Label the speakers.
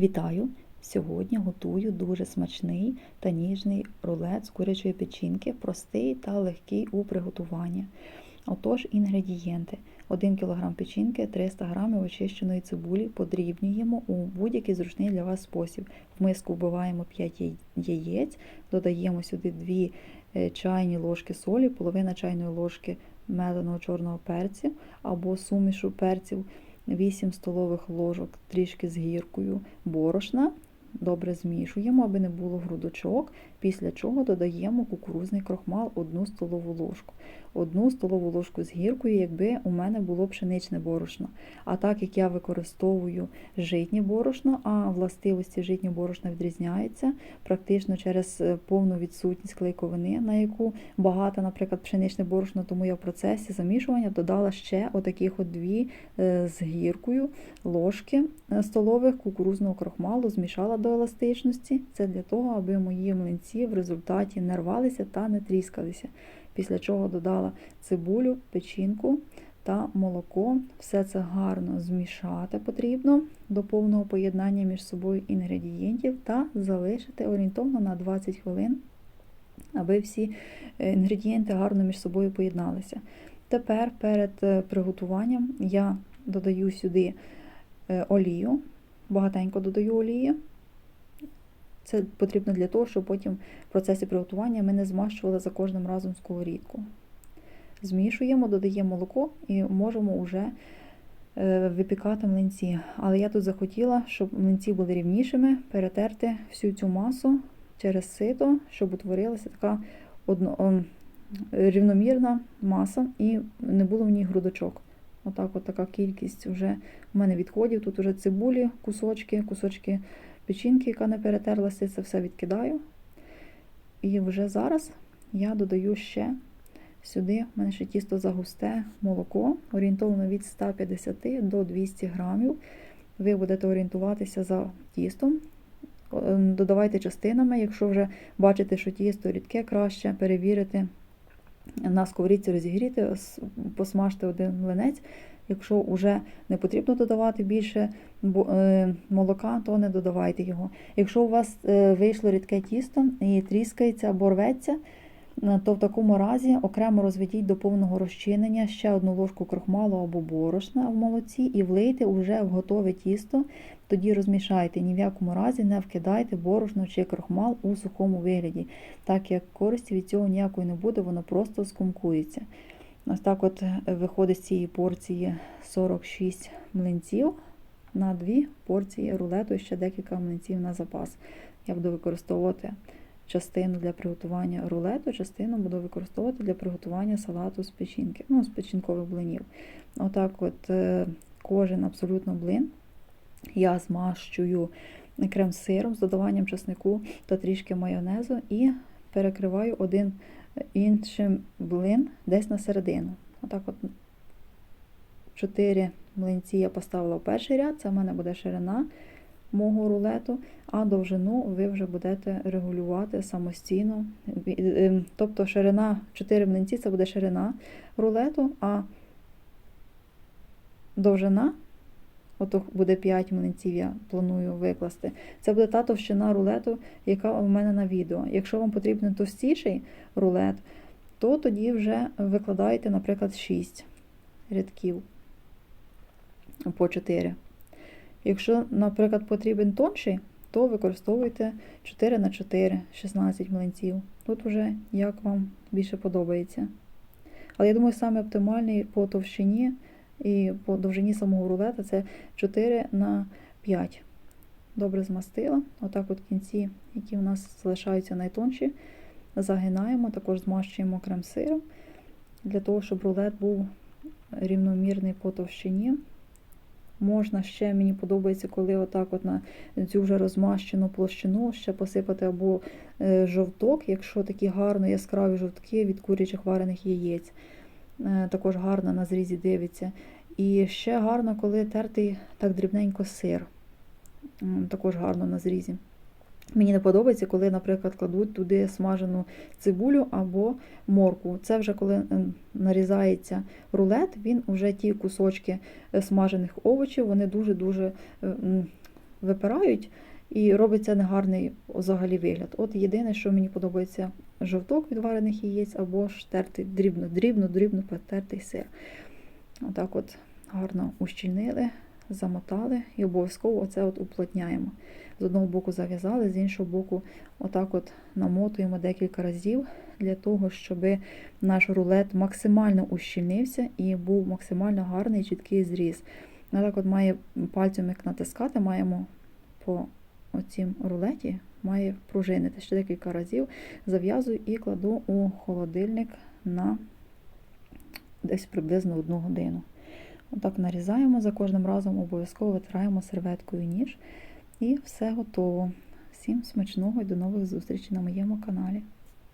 Speaker 1: Вітаю! Сьогодні готую дуже смачний та ніжний рулет з курячої печінки, простий та легкий у приготуванні. Отож, інгредієнти: 1 кг печінки, 300 г очищеної цибулі, подрібнюємо у будь-який зручний для вас спосіб. В миску вбиваємо 5 яєць, додаємо сюди 2 е, чайні ложки солі, половина чайної ложки меленого чорного перцю або сумішу перців. 8 столових ложок трішки з гіркою борошна. Добре змішуємо, аби не було грудочок, після чого додаємо кукурузний крохмал 1 столову ложку. 1 столову ложку з гіркою, якби у мене було пшеничне борошно. А так як я використовую житнє борошно, а властивості житнього борошна відрізняються практично через е, повну відсутність клейковини, на яку багато, наприклад, пшеничне борошно, тому я в процесі замішування додала ще отаких от дві е, з гіркою ложки е, столових кукурузного крохмалу, змішала до еластичності. Це для того, аби мої млинці в результаті не рвалися та не тріскалися. Після чого додала цибулю, печінку та молоко. Все це гарно змішати потрібно до повного поєднання між собою інгредієнтів та залишити орієнтовно на 20 хвилин, аби всі е, інгредієнти гарно між собою поєдналися. Тепер перед е, приготуванням я додаю сюди е, олію, багатенько додаю олії. Це потрібно для того, щоб потім в процесі приготування ми не змащували за кожним разом сковорідку. Змішуємо, додаємо молоко і можемо вже е, випікати млинці. Але я тут захотіла, щоб млинці були рівнішими, перетерти всю цю масу через сито, щоб утворилася така одно, рівномірна маса і не було в ній грудочок. Отак, от така кількість вже у мене відходів. Тут вже цибулі, кусочки, кусочки печінки, яка не перетерлася, це все відкидаю. І вже зараз я додаю ще сюди, в мене ще тісто загусте молоко, орієнтовно від 150 до 200 грамів. Ви будете орієнтуватися за тістом. Ем, додавайте частинами, якщо вже бачите, що тісто рідке, краще перевірити на сковорідці розігріти, посмажте один млинець. Якщо вже не потрібно додавати більше е, молока, то не додавайте його. Якщо у вас е, вийшло рідке тісто і тріскається або рветься, то в такому разі окремо розведіть до повного розчинення ще одну ложку крохмалу або борошна в молоці і влийте вже в готове тісто, тоді розмішайте. Ні в якому разі не вкидайте борошно чи крохмал у сухому вигляді, так як користі від цього ніякої не буде, воно просто скумкується. Ось так от виходить з цієї порції 46 млинців на дві порції рулету і ще декілька млинців на запас. Я буду використовувати частину для приготування рулету, частину буду використовувати для приготування салату з печінки, ну, з печінкових блинів. Отак от е, кожен абсолютно блин я змащую крем-сиром з додаванням чеснику та трішки майонезу і перекриваю один іншим блин десь на середину. Отак от чотири млинці я поставила в перший ряд, це в мене буде ширина мого рулету, а довжину ви вже будете регулювати самостійно. Ем, тобто ширина 4 млинці це буде ширина рулету, а довжина Ото буде 5 млинців, я планую викласти. Це буде та товщина рулету, яка у мене на відео. Якщо вам потрібен товстіший рулет, то тоді вже викладаєте, наприклад, 6 рядків по 4. Якщо, наприклад, потрібен тонший, то використовуйте 4 на 4, 16 млинців. Тут вже як вам більше подобається. Але я думаю, саме оптимальний по товщині. І по довжині самого рулета це 4 на 5. Добре змастила. Отак от кінці, які у нас залишаються найтонші, загинаємо, також змащуємо крем-сиром, для того, щоб рулет був рівномірний по товщині. Можна ще, мені подобається, коли отак от на цю вже розмащену площину ще посипати або е, жовток, якщо такі гарно яскраві жовтки від курячих варених яєць. Е, також гарно на зрізі дивиться. І ще гарно, коли тертий так дрібненько сир. Також гарно на зрізі. Мені не подобається, коли, наприклад, кладуть туди смажену цибулю або морку. Це вже коли нарізається рулет, він вже ті кусочки е, смажених овочів, вони дуже-дуже випирають і робиться негарний взагалі вигляд. От єдине, що мені подобається жовток від варених яєць або ж тертий дрібно, дрібно, дрібно потертий сир. Отак от гарно ущільнили, замотали і обов'язково оце от уплотняємо. З одного боку зав'язали, з іншого боку, отак от намотуємо декілька разів для того, щоб наш рулет максимально ущільнився і був максимально гарний чіткий зріз. Отак от має пальцем як натискати, маємо по оцім рулеті, має пружинити ще декілька разів, зав'язую і кладу у холодильник на десь приблизно одну годину. Отак нарізаємо за кожним разом, обов'язково витираємо серветкою ніж. І все готово. Всім смачного і до нових зустрічей на моєму каналі.